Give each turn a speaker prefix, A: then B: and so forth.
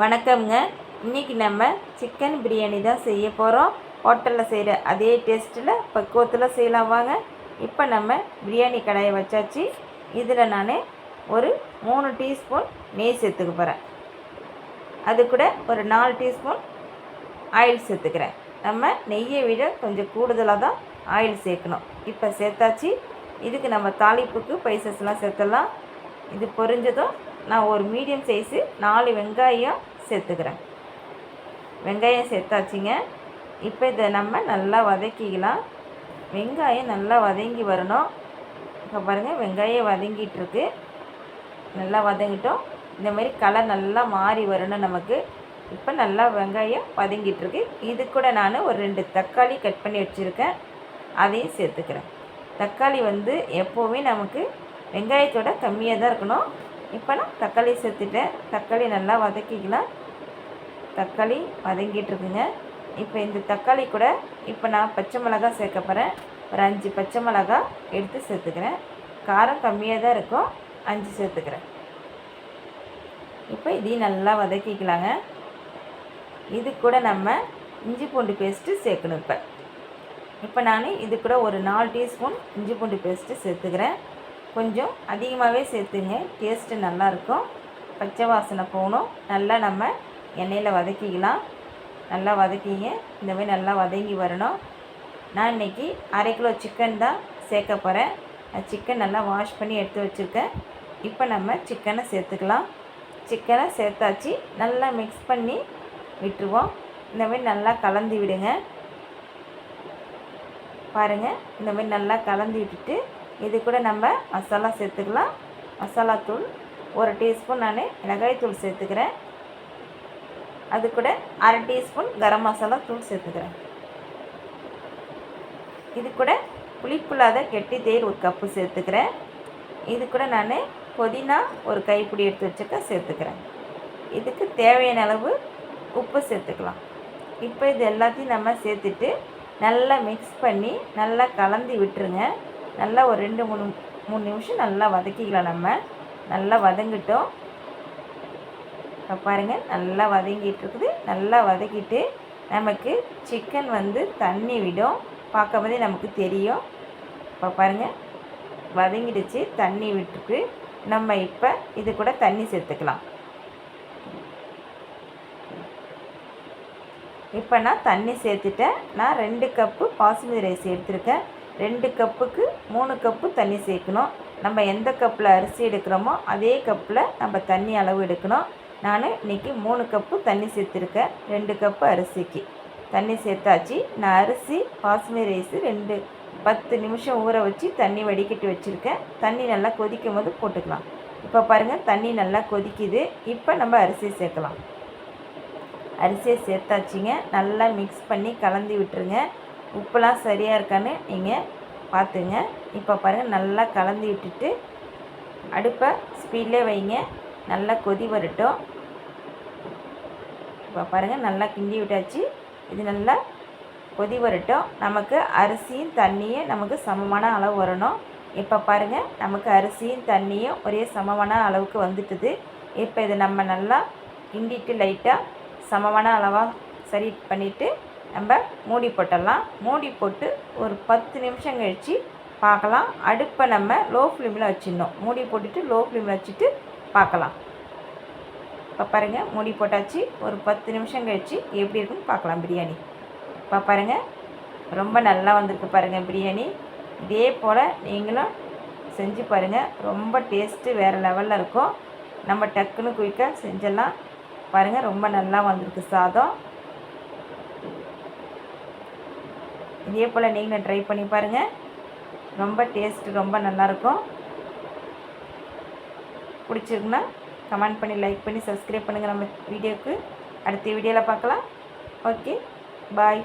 A: வணக்கம்ங்க. இன்றைக்கி நம்ம சிக்கன் பிரியாணி தான் செய்ய போகிறோம் ஹோட்டலில் செய்கிற அதே டேஸ்ட்டில் பக்குவத்தில் செய்யலாம் வாங்க. இப்போ நம்ம பிரியாணி கடாயை வச்சாச்சு. இதில் நான் ஒரு மூணு டீஸ்பூன் நெய் சேர்த்துக்க போகிறேன் அது கூட ஒரு நாலு டீஸ்பூன் ஆயில் சேர்த்துக்கிறேன். நம்ம நெய்யை விட கொஞ்சம் கூடுதலாக தான் ஆயில் சேர்க்கணும். இப்போ சேர்த்தாச்சு. இதுக்கு நம்ம தாளிப்புக்கு பைசஸ்லாம் சேர்த்துடலாம். இது பொரிஞ்சதும் நான் ஒரு மீடியம் சைஸு நாலு வெங்காயம் சேர்த்துக்கிறேன். வெங்காயம் சேர்த்தாச்சுங்க. இப்போ இதை நம்ம நல்லா வதக்கிக்கலாம். வெங்காயம் நல்லா வதங்கி வரணும். இப்போ பாருங்கள் வெங்காயம் வதங்கிட்டுருக்கு. நல்லா வதங்கிட்டோம். இந்த மாதிரி கலர் நல்லா மாறி வரணும் நமக்கு. இப்போ நல்லா வெங்காயம் வதங்கிட்டுருக்கு. இது கூட நான் ஒரு ரெண்டு தக்காளி கட் பண்ணி வச்சுருக்கேன். அதையும் சேர்த்துக்கிறேன். தக்காளி வந்து எப்போவுமே நமக்கு வெங்காயத்தோட கம்மியாக தான் இருக்கணும். இப்போ நான் தக்காளி சேர்த்துட்டேன். தக்காளி நல்லா வதக்கிக்கலாம். தக்காளி வதங்கிட்டு இருக்குங்க இப்போ இந்த தக்காளி கூட இப்போ நான் பச்சை மிளகா சேர்க்க போகிறேன். ஒரு அஞ்சு பச்சை மிளகா எடுத்து சேர்த்துக்கிறேன். காரம் கம்மியாக தான் இருக்கும். அஞ்சு சேர்த்துக்கிறேன். இப்போ இதையும் நல்லா வதக்கிக்கலாங்க. இது கூட நம்ம இஞ்சி பூண்டு பேஸ்ட்டு சேர்க்கணும் இப்போ. இப்போ நான் இது கூட ஒரு நாலு டீஸ்பூன் இஞ்சி பூண்டு பேஸ்ட்டு சேர்த்துக்கிறேன். கொஞ்சம் அதிகமாகவே சேர்த்துங்க. டேஸ்ட்டு நல்லாயிருக்கும். பச்சை வாசனை போகணும். நல்லா நம்ம எண்ணெயில் வதக்கிக்கலாம். நல்லா வதக்கிங்க. இந்த மாதிரி நல்லா வதங்கி வரணும். நான் இன்றைக்கி அரை கிலோ சிக்கன் தான் சேர்க்க போகிறேன். சிக்கன் நல்லா வாஷ் பண்ணி எடுத்து வச்சுருக்கேன். இப்போ நம்ம சிக்கனை சேர்த்துக்கலாம். சிக்கனை சேர்த்தாச்சு. நல்லா மிக்ஸ் பண்ணி விட்டுருவோம். இந்த மாதிரி நல்லா கலந்து விடுங்க. பாருங்கள் இந்த மாதிரி நல்லா கலந்து விட்டுட்டு இது கூட நம்ம மசாலா சேர்த்துக்கலாம். மசாலா தூள் ஒரு டீஸ்பூன் நான் மிளகாய் தூள் சேர்த்துக்கிறேன். அது கூட அரை டீஸ்பூன் கரம் மசாலா தூள் சேர்த்துக்கிறேன். இது கூட புளிப்புலாத கெட்டி தேர் ஒரு கப்பு சேர்த்துக்கிறேன். இது கூட நான் புதினா ஒரு கைப்பிடி எடுத்து வச்சுக்க சேர்த்துக்கிறேன். இதுக்கு தேவையான அளவு உப்பு சேர்த்துக்கலாம். இப்போ இது எல்லாத்தையும் நம்ம சேர்த்துட்டு நல்லா மிக்ஸ் பண்ணி நல்லா கலந்து விட்டுருங்க. நல்லா ஒரு ரெண்டு மூணு மூணு நிமிஷம் நல்லா வதக்கிக்கலாம் நம்ம. நல்லா வதங்கிட்டோம். இப்போ பாருங்கள் நல்லா வதங்கிட்டு இருக்குது. நல்லா வதக்கிட்டு நமக்கு சிக்கன் வந்து தண்ணி விடும். பார்க்கும்போதே நமக்கு தெரியும். இப்போ பாருங்கள் வதங்கிடுச்சு தண்ணி விட்டுருக்கு. நம்ம இப்போ இது கூட தண்ணி சேர்த்துக்கலாம். இப்போ நான் தண்ணி சேர்த்துட்டேன். நான் ரெண்டு கப்பு பாசுமதி ரைஸ் எடுத்திருக்கேன். ரெண்டு கப்புக்கு மூணு கப்பு தண்ணி சேர்க்கணும். நம்ம எந்த கப்பில் அரிசி எடுக்கிறோமோ அதே கப்பில் நம்ம தண்ணி அளவு எடுக்கணும். நான் இன்றைக்கி மூணு கப்பு தண்ணி சேர்த்துருக்கேன். ரெண்டு கப்பு அரிசிக்கு. தண்ணி சேர்த்தாச்சு. நான் அரிசி பாசுமதி ரைஸு ரெண்டு பத்து நிமிஷம் ஊற வச்சு தண்ணி வடிகட்டி வச்சுருக்கேன். தண்ணி நல்லா கொதிக்கும் போது போட்டுக்கலாம். இப்போ பாருங்கள் தண்ணி நல்லா கொதிக்குது. இப்போ நம்ம அரிசி சேர்க்கலாம். அரிசியை சேர்த்தாச்சிங்க. நல்லா மிக்ஸ் பண்ணி கலந்து விட்டுருங்க. உப்புலாம் சரியாக இருக்கான்னு நீங்கள் பார்த்துங்க. இப்போ பாருங்கள் நல்லா கலந்து விட்டுட்டு அடுப்பை ஸ்பீட்லேயே வைங்க. நல்லா கொதி வரட்டும். இப்போ பாருங்கள் நல்லா கிண்டி விட்டாச்சு. இது நல்லா கொதி வரட்டும். நமக்கு அரிசியும் தண்ணியும் நமக்கு சமமான அளவு வரணும். இப்போ பாருங்கள் நமக்கு அரிசியும் தண்ணியும் ஒரே சமமான அளவுக்கு வந்துட்டுது. இப்போ இதை நம்ம நல்லா கிண்டிட்டு லைட்டாக சமமான அளவாக சரி பண்ணிவிட்டு நம்ம மூடி போட்டலாம். மூடி போட்டு ஒரு பத்து நிமிஷம் கழித்து பார்க்கலாம். அடுப்பை நம்ம லோ ஃப்ளேமில் வச்சிடணும். மூடி போட்டுட்டு லோ ஃப்ளேமில் வச்சுட்டு பார்க்கலாம். இப்போ பாருங்கள் மூடி போட்டாச்சு. ஒரு பத்து நிமிஷம் கழித்து எப்படி இருக்குன்னு பார்க்கலாம் பிரியாணி. இப்போ பாருங்கள் ரொம்ப நல்லா வந்திருக்கு பாருங்கள் பிரியாணி. இதே போல் நீங்களும் செஞ்சு பாருங்கள் ரொம்ப டேஸ்ட்டு வேறு லெவலில் இருக்கும். நம்ம டக்குன்னு குயிக்காக செஞ்சிடலாம். பாருங்கள் ரொம்ப நல்லா வந்திருக்கு சாதம். இதே போல் நீங்களும் ட்ரை பண்ணி பாருங்கள் ரொம்ப டேஸ்ட்டு ரொம்ப நல்லாயிருக்கும். பிடிச்சிருக்குன்னா கமெண்ட் பண்ணி லைக் பண்ணி சப்ஸ்கிரைப் பண்ணுங்கள் நம்ம வீடியோவுக்கு அடுத்த வீடியோவில் பார்க்கலாம். Okay bye